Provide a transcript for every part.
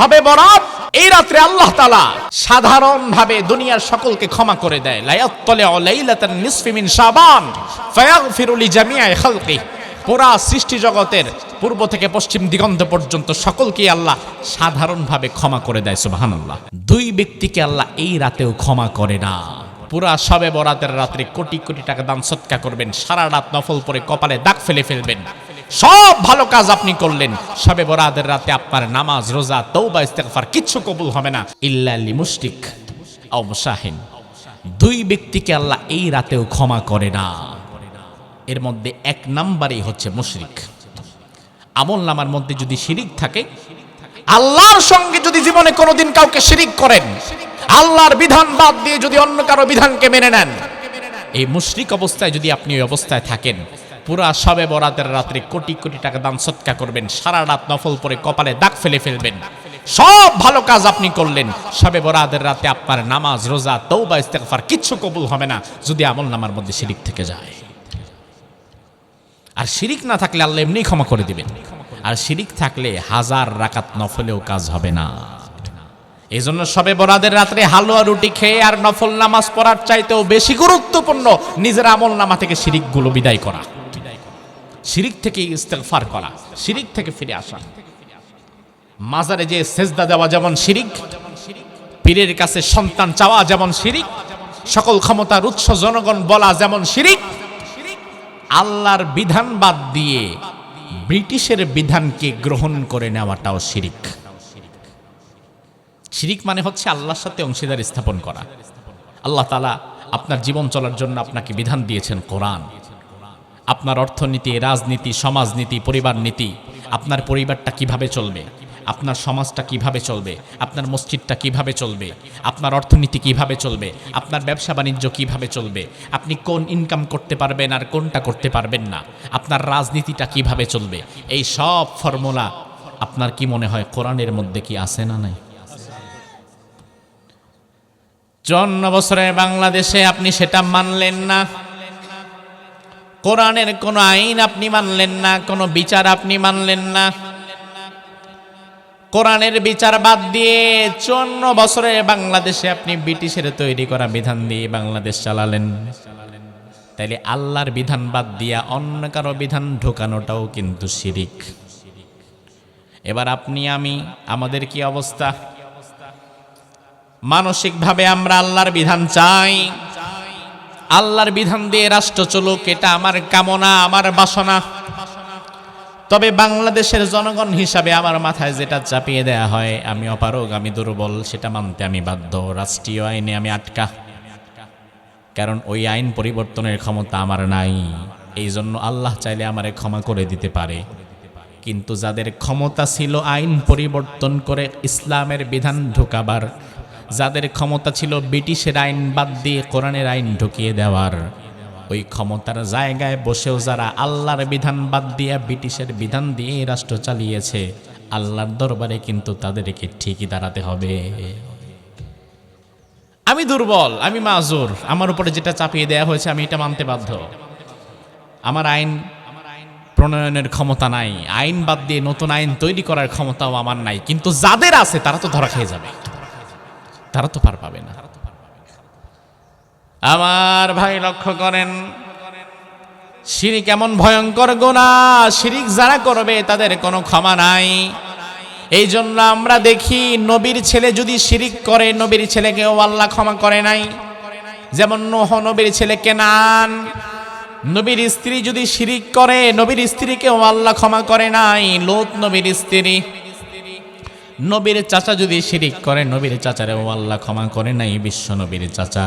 সবে বরাত, এই রাত্রে আল্লাহ তালা সাধারণ ভাবে দুনিয়ার সকলকে ক্ষমা করে দেয়। লায়াত্তলে লাইলাতান নিসফি মিন শাবান, ফায়াগফিরু লিজামিআ খালকি। পুরা সৃষ্টি জগতের পূর্ব থেকে পশ্চিম দিগন্ত পর্যন্ত সকলকে আল্লাহ সাধারণভাবে ক্ষমা করে দেয়, সুবহানাল্লাহ। দুই ব্যক্তিকে আল্লাহ এই রাতেও ক্ষমা করে না। পুরা সবে বরাতের রাত্রে কোটি কোটি টাকা দান সৎকা করবেন, সারা রাত নফল পরে কপালে দাগ ফেলে ফেলবেন। সব ভালো কাজ আপনি করলেন। সবে বরাদের রাতে আপনার নামাজ, রোজা তৌবা ইস্তেগফার কিচ্ছু কবুল হবে না। ইল্লা লিমুশরিক আও মুসাহিন। দুই ব্যক্তিকে আল্লাহ এই রাতেও ক্ষমা করে না। এর মধ্যে এক নাম্বারই হচ্ছে মুশরিক। আমল নামার মধ্যে যদি শিরিক থাকে, আল্লাহর সঙ্গে যদি জীবনে কোনোদিন কাউকে শিরিক করেন, আল্লাহর বিধান বাদ দিয়ে যদি অন্য কারও বিধানকে মেনে নেন, এই মুশরিক অবস্থায় যদি আপনি ওই অবস্থায় থাকেন পুরা সবে বরাতের রাত্রে কোটি কোটি টাকা দান সৎকা করবেন সারা রাত নফল পরে কপালে দাগ ফেলে ফেলবেন। সব ভালো কাজ আপনি করলেন, সবে বরাদের রাতে আপনার নামাজ, রোজা তৌবা ইস্তেগফার কিচ্ছু কবুল হবে না, যদি আমল নামার মধ্যে শিরিক থেকে যায়। আর শিরিক না থাকলে আল্লাহ এমনি ক্ষমা করে দিবেন। আর শিরিক থাকলে হাজার রাকাত নফলেও কাজ হবে না। এই জন্য সবে বরাদের রাত্রে হালুয়া রুটি খেয়ে আর নফল নামাজ পড়ার চাইতেও বেশি গুরুত্বপূর্ণ নিজের আমল নামা থেকে শিরিকগুলো বিদায় করা। শিরিক থেকে ইস্তেগফার করা, শিরিক থেকে ফিরে আসা। মাজারে যে সেজদা দেওয়া যেমন শিরিক, পীরের কাছে সন্তান চাওয়া যেমন শিরিক, সকল ক্ষমতার উৎস জনগণ বলা যেমন শিরিক, আল্লাহর বিধান বাদ দিয়ে ব্রিটিশের বিধানকে গ্রহণ করে নেওয়াটাও শিরিক। শিরিক মানে হচ্ছে আল্লাহর সাথে অংশীদার স্থাপন করা। আল্লাহ তালা আপনার জীবন চলার জন্য আপনাকে বিধান দিয়েছেন কোরআন। আপনার অর্থনীতি, রাজনীতি, সমাজনীতি, পরিবার নীতি, আপনার পরিবারটা কীভাবে চলবে? আপনার সমাজটা কীভাবে চলবে? আপনার মসজিদটা কীভাবে চলবে? আপনার অর্থনীতি কীভাবে চলবে? আপনার ব্যবসা বাণিজ্য কীভাবে চলবে? আপনি কোন ইনকাম করতে পারবেন আর কোনটা করতে পারবেন না? আপনার রাজনীতিটা কীভাবে চলবে? এই সব ফর্মুলা আপনার কি মনে হয় কোরআনের মধ্যে কি আছে না নাই? চন্ন বছরে বাংলাদেশে আপনি সেটা মানলেন না। কোরআনের কোনো আইন আপনি মানলেন না, কোনো বিচার আপনি মানলেন না। কোরআনের বিচার বাদ দিয়ে চন্ন বছরে বাংলাদেশে আপনি ব্রিটিশের তৈরি করা বিধান দিয়ে বাংলাদেশ চালালেন। তাইলে আল্লাহর বিধান বাদ দিয়া অন্য কারও বিধান ঢোকানোটাও কিন্তু শিরিক। এবার আপনি, আমি, আমাদের কি অবস্থা? মানসিকভাবে আমরা আল্লাহর বিধান চাই। আল্লাহর বিধান দিয়ে রাষ্ট্র চলুক, এটা আমার কামনা, আমার বাসনা। তবে বাংলাদেশের জনগণ হিসাবে আমার মাথায় যেটা চাপিয়ে দেয়া হয়, আমি অপারগ, আমি দুর্বল, সেটা মানতে আমি বাধ্য। রাষ্ট্রীয় আইনে আমি আটকা। কারণ ওই আইন পরিবর্তনের ক্ষমতা আমার নাই। এই জন্য আল্লাহ চাইলে আমারে ক্ষমা করে দিতে পারে। কিন্তু যাদের ক্ষমতা ছিল আইন পরিবর্তন করে ইসলামের বিধান ঢোকাবার যাদের ক্ষমতা ছিল ব্রিটিশের আইন বাদ দিয়ে কোরআনের আইন ঢুকিয়ে দেওয়ার। ওই ক্ষমতার জায়গায় বসেও যারা আল্লাহর বিধান বাদ দিয়ে ব্রিটিশের বিধান দিয়ে রাষ্ট্র চালিয়েছে, আল্লাহর দরবারে কিন্তু তাদেরকে ঠিকই দাঁড়াতে হবে। আমি দুর্বল, আমি মাজুর, আমার উপরে যেটা চাপিয়ে দেওয়া হয়েছে আমি এটা মানতে বাধ্য। আমার আইন প্রণয়নের ক্ষমতা নাই, আইন বাদ দিয়ে নতুন আইন তৈরি করার ক্ষমতাও আমার নাই, কিন্তু যাদের আছে তারা তো ধরা খেয়ে যাবে। তারা তো পার পাবে না। আমার ভাই লক্ষ্য করেন, শিরিক এমন ভয়ঙ্কর গোনা শিরিক যারা করবে তাদের কোনো ক্ষমা নাই। এই জন্য আমরা দেখি নবীর ছেলে যদি শিরিক করে, নবীর ছেলেকেও আল্লাহ ক্ষমা করে নাই। যেমন নোহ নবীর ছেলে কেনান, নবীর স্ত্রী যদি শিরিক করে, নবীর স্ত্রীকেও আল্লাহ ক্ষমা করে নাই। লোত নবীর স্ত্রী নবীর চাচা যদি শিরিক করে, নবীর চাচারেও আল্লাহ ক্ষমা করে নাই বিশ্ব নবীর চাচা।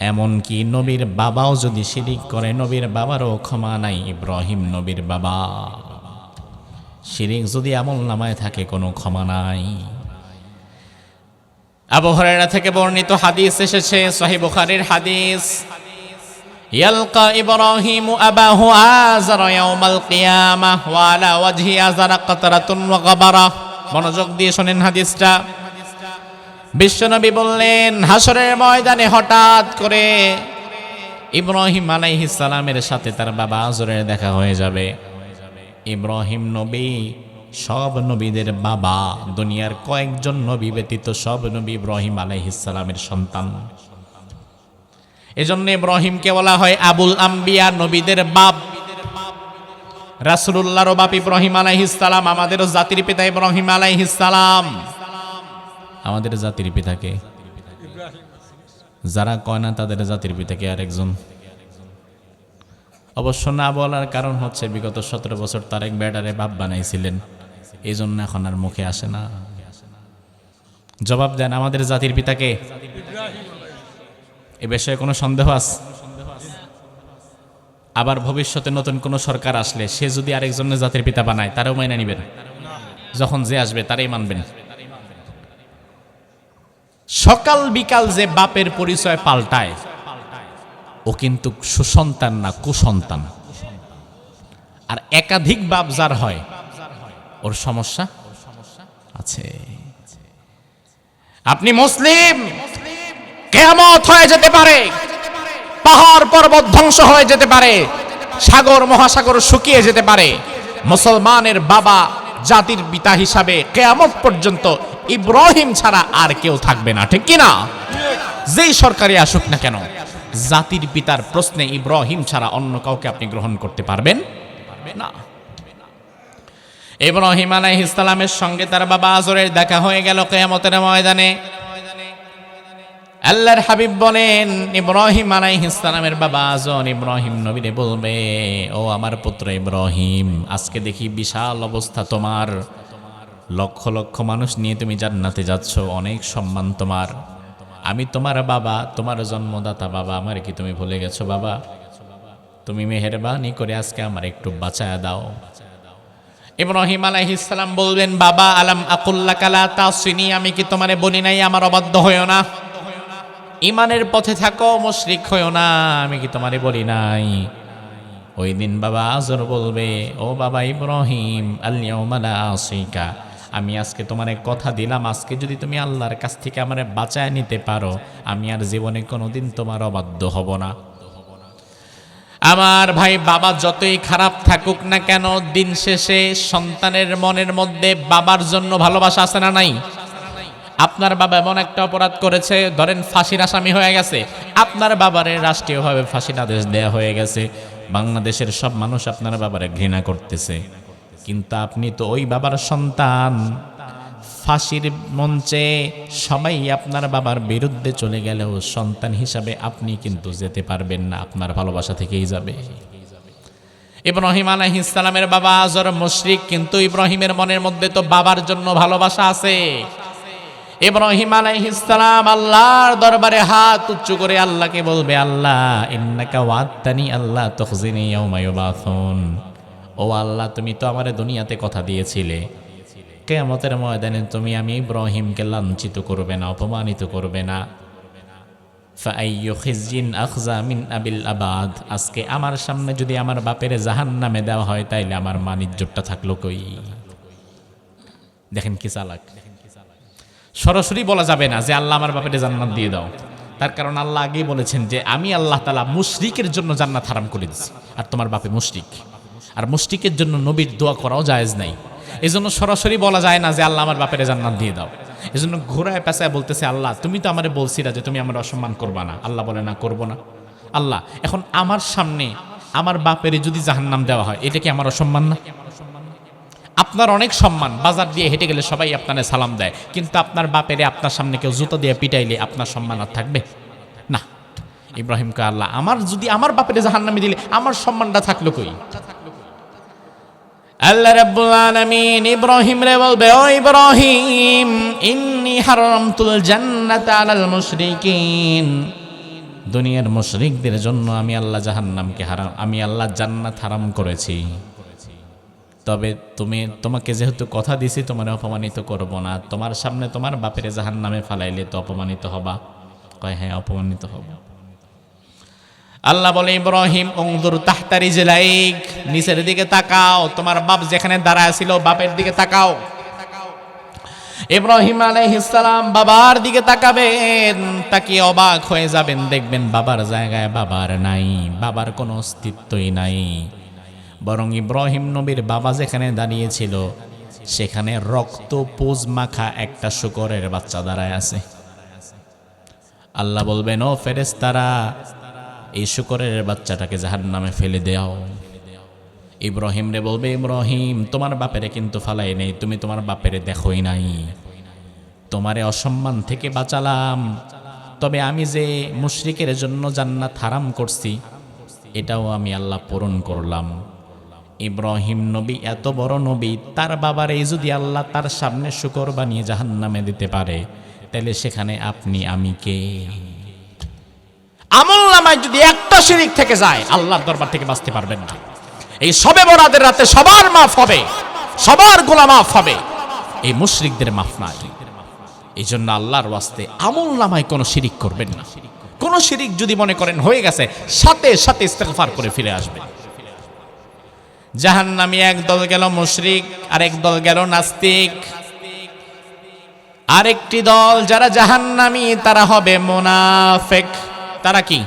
এমনকি নবীর বাবাও যদি শিরিক করে, নবীর বাবারও ক্ষমা নাই ইব্রাহিম নবীর বাবা। শিরিক যদি আমল নামায় থাকে, কোনো ক্ষমা নাই। আবু হরাইরা থেকে বর্ণিত হাদিস এসেছে সহি বুখারীর হাদিস। ইয়ালকা ইব্রাহিম আবাহু মনোযোগ দিয়ে শোনেন হাদিসটা। বিশ্বনবী বললেন হাসরের ময়দানে হঠাৎ করে ইব্রাহিম আলাইহিস সালামের সাথে তার বাবা আজরের দেখা হয়ে যাবে। ইব্রাহিম নবী, সব নবীদের বাবা, দুনিয়ার কয়েকজন নবী ব্যতীত সব নবী ইব্রাহিম আলাইহিসালামের সন্তান। এজন্য ইব্রাহিমকে বলা হয় আবুল আম্বিয়া, নবীদের বাপ। রাসূলুল্লাহর বাপ ইব্রাহিম আলাইহিসসালাম আমাদেরও জাতির পিতা ইব্রাহিম আলাইহিসসালাম আমাদের জাতির পিতাকে যারা কয় না, তাদের জাতির পিতাকে আরেকজন? অবশ্য না বলার কারণ হচ্ছে, বিগত সতেরো বছর তারেক ব্যাটারে বাপ বানাইছিলেন। এই জন্য এখন আর মুখে আসে না। জবাব দেন, আমাদের জাতির পিতাকে এ বিষয়ে কোনো সন্দেহ আছে? আবার ভবিষ্যতে নতুন কোনো সরকার আসলে সে যদি আরেকজনের জাতির পিতা বানায়, তারাও মাইনে নিবেন যখন যে আসবে, তারাই মানবেন সকাল বিকাল যে বাপের পরিচয় পাল্টায়, ও কিন্তু সুসন্তান না, কুসন্তান। আর একাধিক বাপ যার হয়, ওর সমস্যা আছে। আপনি মুসলিম কেমত হয়ে যেতে পারে। পাহাড় পর্বত ধ্বংস হয়ে যেতে পারে, সাগর, মহাসাগর শুকিয়ে যেতে পারে। মুসলমানের বাবা জাতির পিতা হিসাবে কেয়ামত পর্যন্ত ইব্রাহিম ছাড়া আর কেউ থাকবে না, ঠিক কিনা? যেই সরকারি আসুক না কেন, জাতির পিতার প্রশ্নে ইব্রাহিম ছাড়া অন্য কাউকে আপনি গ্রহণ করতে পারবেন? না। ইব্রাহিম আলাইহিস সালামের সঙ্গে তার বাবা আজরের দেখা হয়ে গেল কেয়ামতের ময়দানে। আল্লাহর হাবিব বলেন, ইব্রাহিম আলাইহিস সালামের বাবা আজর ইব্রাহিম নবীরে বলবে, ও আমার পুত্র ইব্রাহিম, আজকে দেখি বিশাল অবস্থা তোমার। লক্ষ লক্ষ মানুষ নিয়ে তুমি জান্নাতে যাচ্ছ, অনেক সম্মান তোমার। আমি তোমার বাবা, তোমার জন্মদাতা বাবা, আমার কি তুমি ভুলে গেছো বাবা? তুমি মেহেরবানি করে আজকে আমার একটু বাঁচায়া দাও। ইব্রাহিম আলাইহিস সালাম বলবেন, বাবা, আলাম আকুল্লা কালা তাসিনি, আমি কি তোমারে বলি নাই? আমার অবাধ্য হইও না। ইমানের পথে থাকো, মুশরিক হইও না, আমি কি তোমারে বলি নাই? ওই দিন বাবা আজর বলবে, ও বাবা ইব্রাহিম আসিকা। আমি আজকে তোমারে কথা দিলাম, আজকে যদি তুমি আল্লাহর কাছ থেকে আমারে বাঁচায় নিতে পারো, আমি আর জীবনে কোনোদিন তোমার অবাধ্য হব না। আমার ভাই বাবা যতই খারাপ থাকুক না কেন, দিন শেষে সন্তানের মনের মধ্যে বাবার জন্য ভালোবাসা আছে না নাই? আপনার বাবা এমন একটা অপরাধ করেছে, ধরেন ফাঁসির আসামি হয়ে গেছে। আপনার বাবারে রাষ্ট্রীয়ভাবে ফাঁসির আদেশ দেয়া হয়ে গেছে। বাংলাদেশের সব মানুষ আপনার বাবারে ঘৃণা করতেছে। কিন্তু আপনি তো ওই বাবার সন্তান। ফাঁসির মঞ্চে সবাই আপনার বাবার বিরুদ্ধে চলে গেলেও সন্তান হিসাবে আপনি কিন্তু যেতে পারবেন না, আপনার ভালোবাসা থেকেই যাবে। ইব্রাহিম আলাইহিসসালামের বাবা আজর মুশরিক, কিন্তু ইব্রাহিমের মনের মধ্যে তো বাবার জন্য ভালোবাসা আছে। ইব্রাহিম আলাইহিসসালাম আল্লাহর দরবারে হাত উঁচু করে আল্লাহকে বলবে, আল্লাহ, ইন্নাকা ওয়াত্তানি আল্লাহ তুখজিনি ইয়াউমা ইউবাসুন। ও আল্লাহ, তুমি তো আমারে দুনিয়াতে কথা দিয়েছিলে। কেয়ামতের ময়দানে তুমি আমি ইব্রাহিমকে লাঞ্ছিত করবে না, অপমানিত করবে না। মিন আবিল আবাদ। আজকে আমার সামনে যদি আমার বাপের জাহান্নামে দেওয়া হয়, তাইলে আমার মানিজ্যটা থাকল কই? দেখেন কি চালাক। সরাসরি বলা যাবে না যে আল্লাহ আমার বাপের জান্নাত দিয়ে দাও। তার কারণ আল্লাহ আগেই বলেছেন যে আমি আল্লাহ তালা মুশরিকের জন্য জান্নাত হারাম করে দিচ্ছি আর তোমার বাপে মুশরিক। আর মুশরিকের জন্য নবীর দোয়া করাও জায়েজ নাই। এই জন্য সরাসরি বলা যায় না যে আল্লাহ আমার বাপের জান্নাত দিয়ে দাও। এই জন্য ঘোরায় পেঁচায় বলতেছে, আল্লাহ, তুমি তো আমার বলছিলা যে তুমি আমার অসম্মান করবা না। আল্লাহ বলে, না, করব না। আল্লাহ, এখন আমার সামনে আমার বাপের যদি জাহান্নাম দেওয়া হয়, এটা কি আমার অসম্মান না? আপনার অনেক সম্মান, বাজার দিয়ে হেঁটে গেলে সবাই আপনারে সালাম দেয়, কিন্তু আপনার বাপেরে আপনার সামনে কেউ জুতো দিয়ে পিটাইলে আপনার সম্মান আর থাকবে? না। ইব্রাহিমকে আল্লাহ, আমার যদি আমার বাপেরে জাহান্নামে দিলে আমার সম্মানটা থাকল কই? আল্লাহ রাব্বুল আলামিন ইব্রাহিম রে বলবে, ও ইব্রাহিম, ইন্নি হারামতুল জান্নাতা আলাল মুশরিকিন। দুনিয়ার মুশরিকদের জন্য আমি আল্লাহ জাহান্নামকে হারাম, আমি আল্লাহ জান্নাত হারাম করেছি। তবে তুমি, তোমাকে যেহেতু কথা দিছি, তোমার অপমানিত করব না। তোমার সামনে তোমার বাপের জাহান নামে ফালাইলে তো অপমানিত হবা। কয় হ্যাঁ অপমানিত হব। আল্লাহ বলে, ইব্রাহিম অংদুর তাহতারি জেলাইক নিচের দিকে তাকাও। তোমার বাপ যেখানে দাঁড়ায় ছিল, বাপের দিকে তাকাও। ইব্রাহিম আলাইহিসসালাম বাবার দিকে তাকাবেন। তাকিয়ে অবাক হয়ে যাবেন। দেখবেন বাবার জায়গায় বাবার নাই, বাবার কোনো অস্তিত্বই নাই। বরং ইব্রাহিম নবীর বাবা যেখানে দাঁড়িয়েছিল, সেখানে রক্ত পোজ মাখা একটা শুকরের বাচ্চা দাঁড়ায় আছে। আল্লাহ বলবেন, ও ফেরেস্তারা এই শুকরের বাচ্চাটাকে জাহান নামে ফেলে দেও। ইব্রাহিম রে বলবে, ইব্রাহিম, তোমার বাপেরে কিন্তু ফালাই নেই, তুমি তোমার বাপেরে দেখোই নাই। তোমারে অসম্মান থেকে বাঁচালাম। তবে আমি যে মুশরিকের জন্য জান্নাত হারাম করছি, এটাও আমি আল্লাহ পূরণ করলাম। ইব্রাহিম নবী, এত বড় নবী, তার বাবার এই যদি আল্লাহ তার সামনে শুকর বানিয়ে জাহান নামে দিতে পারে, তাহলে সেখানে আপনি, আমি কে? আমল নামায় যদি একটা শিরিক থেকে যায়, আল্লাহর দরবার থেকে বাঁচতে পারবেন না। এই সবে বরাদের রাতে সবার মাফ হবে, সবার গোলা মাফ হবে, এই মুশরিকদের মাফ নাই। এই জন্য আল্লাহর ওয়াস্তে আমল নামায় কোনো শিরিক করবেন না। কোনো শিরিক যদি মনে করেন হয়ে গেছে, সাথে সাথে ইস্তেফার করে ফিরে আসবেন। জাহান্নামী এক দল গেল মুশরিক আর এক দল গেল নাস্তিক। আরেকটি দল যারা জাহান্নামী, তারা হবে মোনাফেক। তারা কি?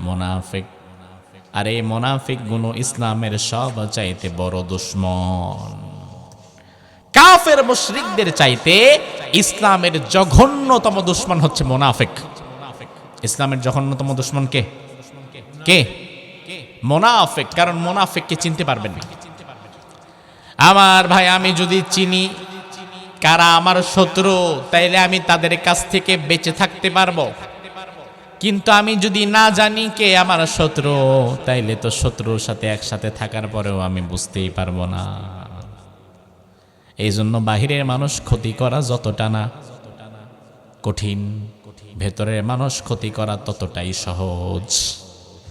মোনাফেক। আর এই মোনাফিকগুলো ইসলামের সব চাইতে বড় দুশ্মন। কাফের মুশরিকদের চাইতে ইসলামের জঘন্যতম দুশ্মন হচ্ছে মোনাফেক। ইসলামের জঘন্যতম দুশ্মন কে? কে? মোনাফেক, কারণ মোনাফেককে চিনতে পারবেন না। আমার ভাই, আমি যদি চিনি, কারা আমার শত্রু, তাইলে আমি তাদের কাছ থেকে বেঁচে থাকতে পারব। কিন্তু আমি যদি না জানি কে আমার শত্রু, তাইলে তো শত্রুর সাথে একসাথে থাকার পরেও আমি বুঝতেই পারব না। এই জন্য বাহিরের মানুষ ক্ষতি করা যতটা না, কঠিন, ভেতরের মানুষ ক্ষতি করা ততটাই সহজ।